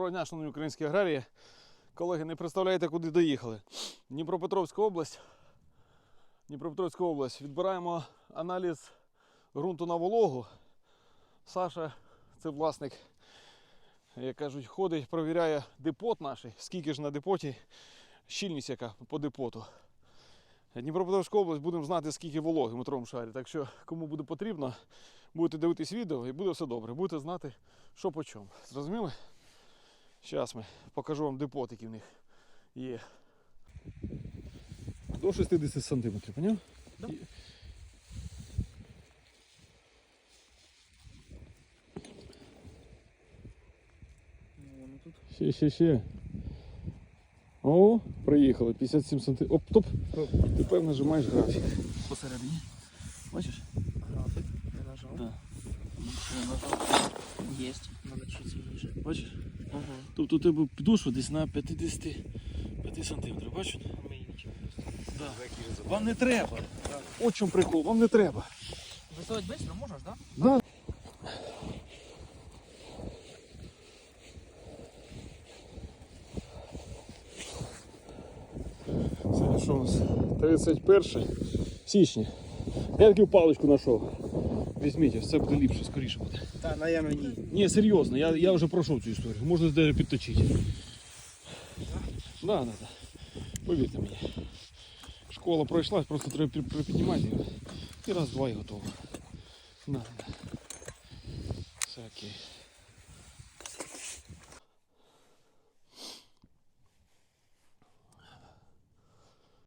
Доброго дня, шановні українські аграрії. Колеги, не представляєте, куди доїхали. Дніпропетровська область. Дніпропетровська область. Відбираємо аналіз ґрунту на вологу. Саша, це власник, як кажуть, ходить, провіряє депот наш, скільки ж на депоті, щільність яка по депоту. Дніпропетровська область будемо знати, скільки вологи в метровому шарі. Так що, кому буде потрібно, будете дивитись відео і буде все добре. Будете знати, що по чому. Зрозуміли? Зараз ми покажу вам депот, який в них є. До 60 сантиметрів, поняв? Да. І- Воно тут. Ще, ще, ще. О, приїхали. 57 сантиметрів. Оп, топ. Ти певно нажимаєш графік. Посередині. Бачиш? График. Я нажав. Да. Я нажав. Єсть. Надо чуть сильніше. Бачиш? Тобто у тебе підошва десь на 55 сантиметрів. Нічого. Да. Вам не треба. От чому прикол, вам не треба. Висовать быстро можеш, да? Да. Це що у нас? 31 січня. Я таку паличку знайшов. Візьміть, все буде ліпше, скоріше буде. Та, наверное, ні. Ні, серйозно, я, я вже пройшов цю історію. Можна навіть підточити. Да, да, да. Повірте мені. Школа пройшла, просто треба пі- припіднімати його. І раз, два і готово. Да, да. Все окей.